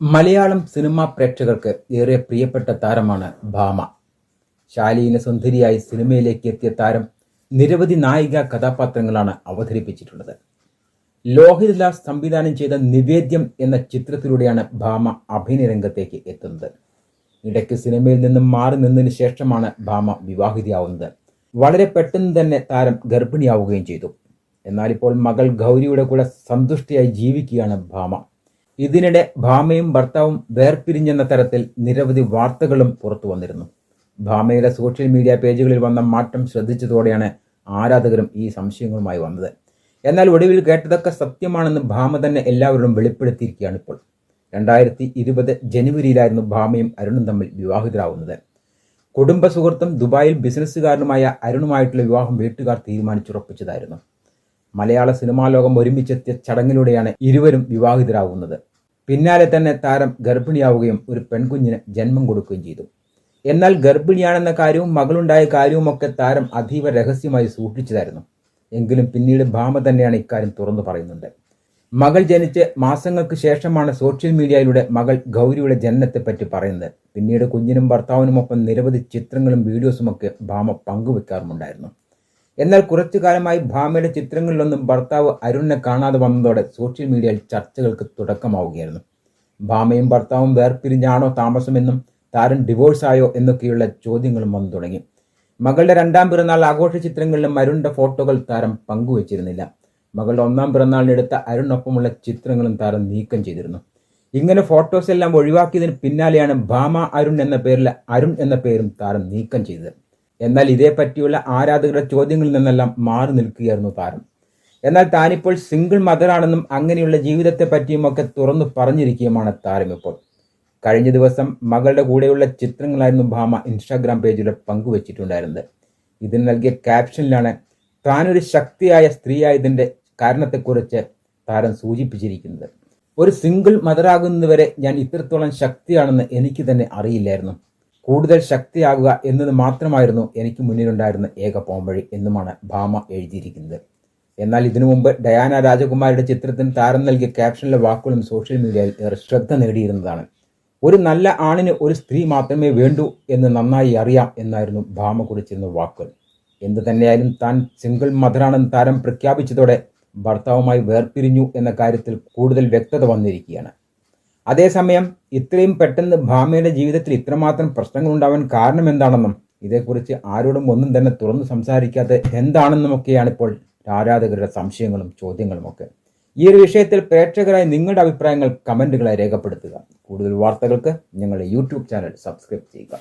Malayalam cinema പ്രേക്ഷകർക്ക് ഏറെ പ്രിയപ്പെട്ട താരമാണ് ഭാമ. ശാലീന സുന്ദരിയായി സിനിമയിലേക്ക് എത്തിയ താരം നിരവധി നായിക കഥാപാത്രങ്ങളാണ് അവതരിപ്പിച്ചിട്ടുള്ളത്. ലോഹിതദാസ് സംവിധാനം ചെയ്ത നിവേദ്യം എന്ന ചിത്രത്തിലൂടെയാണ് ഭാമ അഭിനയ രംഗത്തേക്ക് എത്തുന്നത്. ഇടയ്ക്ക് സിനിമയിൽ നിന്നും മാറി നിന്നതിന് ശേഷമാണ് ഭാമ വിവാഹിതയാവുന്നത്. വളരെ പെട്ടെന്ന് തന്നെ താരം ഗർഭിണിയാവുകയും ചെയ്തു. എന്നാൽ ഇപ്പോൾ മകൾ ഗൗരിയുടെ കൂടെ സന്തുഷ്ടയായി ജീവിക്കുകയാണ് ഭാമ. ഇതിനിടെ ഭാമയും ഭർത്താവും വേർപിരിഞ്ഞെന്ന തരത്തിൽ നിരവധി വാർത്തകളും പുറത്തു വന്നിരുന്നു. ഭാമയുടെ സോഷ്യൽ മീഡിയ പേജുകളിൽ വന്ന മാറ്റം ശ്രദ്ധിച്ചതോടെയാണ് ആരാധകരും ഈ സംശയങ്ങളുമായി വന്നത്. എന്നാൽ ഒടുവിൽ കേട്ടതൊക്കെ സത്യമാണെന്ന് ഭാമ തന്നെ എല്ലാവരോടും വെളിപ്പെടുത്തിയിരിക്കുകയാണ് ഇപ്പോൾ. രണ്ടായിരത്തി ഇരുപത് ജനുവരിയിലായിരുന്നു ഭാമയും അരുണും തമ്മിൽ വിവാഹിതരാകുന്നത് കുടുംബ സുഹൃത്തും ദുബായിൽ ബിസിനസ്സുകാരനുമായ അരുണുമായിട്ടുള്ള വിവാഹം വീട്ടുകാർ തീരുമാനിച്ചുറപ്പിച്ചതായിരുന്നു. മലയാള സിനിമാ ലോകം ഒരുമിച്ചെത്തിയ ചടങ്ങിലൂടെയാണ് ഇരുവരും വിവാഹിതരാകുന്നത് പിന്നാലെ തന്നെ താരം ഗർഭിണിയാവുകയും ഒരു പെൺകുഞ്ഞിന് ജന്മം കൊടുക്കുകയും ചെയ്തു. എന്നാൽ ഗർഭിണിയാണെന്ന കാര്യവും മകളുണ്ടായ കാര്യവുമൊക്കെ താരം അതീവ രഹസ്യമായി സൂക്ഷിച്ചതായിരുന്നു. എങ്കിലും പിന്നീട് ഭാമ തന്നെയാണ് ഇക്കാര്യം തുറന്നു പറയുന്നത്. മകൾ ജനിച്ച് മാസങ്ങൾക്ക് ശേഷമാണ് സോഷ്യൽ മീഡിയയിലൂടെ മകൾ ഗൗരിയുടെ ജനനത്തെപ്പറ്റി പറയുന്നത്. പിന്നീട് കുഞ്ഞിനും ഭർത്താവിനുമൊപ്പം നിരവധി ചിത്രങ്ങളും വീഡിയോസുമൊക്കെ ഭാമ പങ്കുവെക്കാറുമുണ്ടായിരുന്നു. എന്നാൽ കുറച്ചു കാലമായി ഭാമയുടെ ചിത്രങ്ങളിലൊന്നും ഭർത്താവ് അരുണിനെ കാണാതെ വന്നതോടെ സോഷ്യൽ മീഡിയയിൽ ചർച്ചകൾക്ക് തുടക്കമാവുകയായിരുന്നു. ഭാമയും ഭർത്താവും വേർപിരിഞ്ഞാണോ താമസമെന്നും താരം ഡിവോഴ്സായോ എന്നൊക്കെയുള്ള ചോദ്യങ്ങളും വന്നു തുടങ്ങി. മകളുടെ രണ്ടാം പിറന്നാൾ ആഘോഷ ചിത്രങ്ങളിലും അരുണിന്റെ ഫോട്ടോകൾ താരം പങ്കുവച്ചിരുന്നില്ല. മകളുടെ ഒന്നാം പിറന്നാളിനെടുത്ത അരുണിനൊപ്പമുള്ള ചിത്രങ്ങളും താരം നീക്കം ചെയ്തിരുന്നു. ഇങ്ങനെ ഫോട്ടോസ് എല്ലാം ഒഴിവാക്കിയതിന് പിന്നാലെയാണ് ഭാമ അരുൺ എന്ന പേരിൽ അരുൺ എന്ന പേരും താരം നീക്കം ചെയ്തത്. എന്നാൽ ഇതേ പറ്റിയുള്ള ആരാധകരുടെ ചോദ്യങ്ങളിൽ നിന്നെല്ലാം മാറി നിൽക്കുകയായിരുന്നു താരം. എന്നാൽ താനിപ്പോൾ സിംഗിൾ മദറാണെന്നും അങ്ങനെയുള്ള ജീവിതത്തെ പറ്റിയുമൊക്കെ തുറന്നു പറഞ്ഞിരിക്കുകയുമാണ് താരം ഇപ്പോൾ. കഴിഞ്ഞ ദിവസം മകളുടെ കൂടെയുള്ള ചിത്രങ്ങളായിരുന്നു ഭാമ ഇൻസ്റ്റാഗ്രാം പേജിൽ പങ്കുവച്ചിട്ടുണ്ടായിരുന്നത്. ഇതിന് നൽകിയ ക്യാപ്ഷനിലാണ് താനൊരു ശക്തിയായ സ്ത്രീയായതിന്റെ കാരണത്തെക്കുറിച്ച് താരം സൂചിപ്പിച്ചിരിക്കുന്നത്. ഒരു സിംഗിൾ മദറാകുന്നതുവരെ ഞാൻ ഇത്രത്തോളം ശക്തിയാണെന്ന് എനിക്ക് തന്നെ അറിയില്ലായിരുന്നു. കൂടുതൽ ശക്തിയാകുക എന്നത് മാത്രമായിരുന്നു എനിക്ക് മുന്നിലുണ്ടായിരുന്ന ഏക പോംവഴി എന്നുമാണ് ഭാമ എഴുതിയിരിക്കുന്നത്. എന്നാൽ ഇതിനു മുമ്പ് ഡയാന രാജകുമാരിയുടെ ചിത്രത്തിന് താരം നൽകിയ ക്യാപ്ഷനിലെ വാക്കുകളും സോഷ്യൽ മീഡിയയിൽ ഏറെ ശ്രദ്ധ നേടിയിരുന്നതാണ്. ഒരു നല്ല ആണിന് ഒരു സ്ത്രീ മാത്രമേ വേണ്ടൂ എന്ന് നന്നായി അറിയാം എന്നായിരുന്നു ഭാമ കുറിച്ചിരുന്ന വാക്കുകൾ. എന്തു തന്നെയായാലും താൻ സിംഗിൾ മദറാണെന്ന് താരം പ്രഖ്യാപിച്ചതോടെ ഭർത്താവുമായി വേർപിരിഞ്ഞു എന്ന കാര്യത്തിൽ കൂടുതൽ വ്യക്തത വന്നിരിക്കുകയാണ്. അതേസമയം ഇത്രയും പെട്ടെന്ന് ഭാമയുടെ ജീവിതത്തിൽ ഇത്രമാത്രം പ്രശ്നങ്ങൾ ഉണ്ടാവാൻ കാരണം എന്താണെന്നും ഇതേക്കുറിച്ച് ആരോടും ഒന്നും തന്നെ തുറന്നു സംസാരിക്കാത്ത എന്താണെന്നുമൊക്കെയാണ് ഇപ്പോൾ ആരാധകരുടെ സംശയങ്ങളും ചോദ്യങ്ങളും ഒക്കെ ഈ ഒരു വിഷയത്തിൽ പ്രേക്ഷകരായി നിങ്ങളുടെ അഭിപ്രായങ്ങൾ കമന്റുകളായി രേഖപ്പെടുത്തുക. കൂടുതൽ വാർത്തകൾക്ക് ഞങ്ങളുടെ യൂട്യൂബ് ചാനൽ സബ്സ്ക്രൈബ് ചെയ്യുക.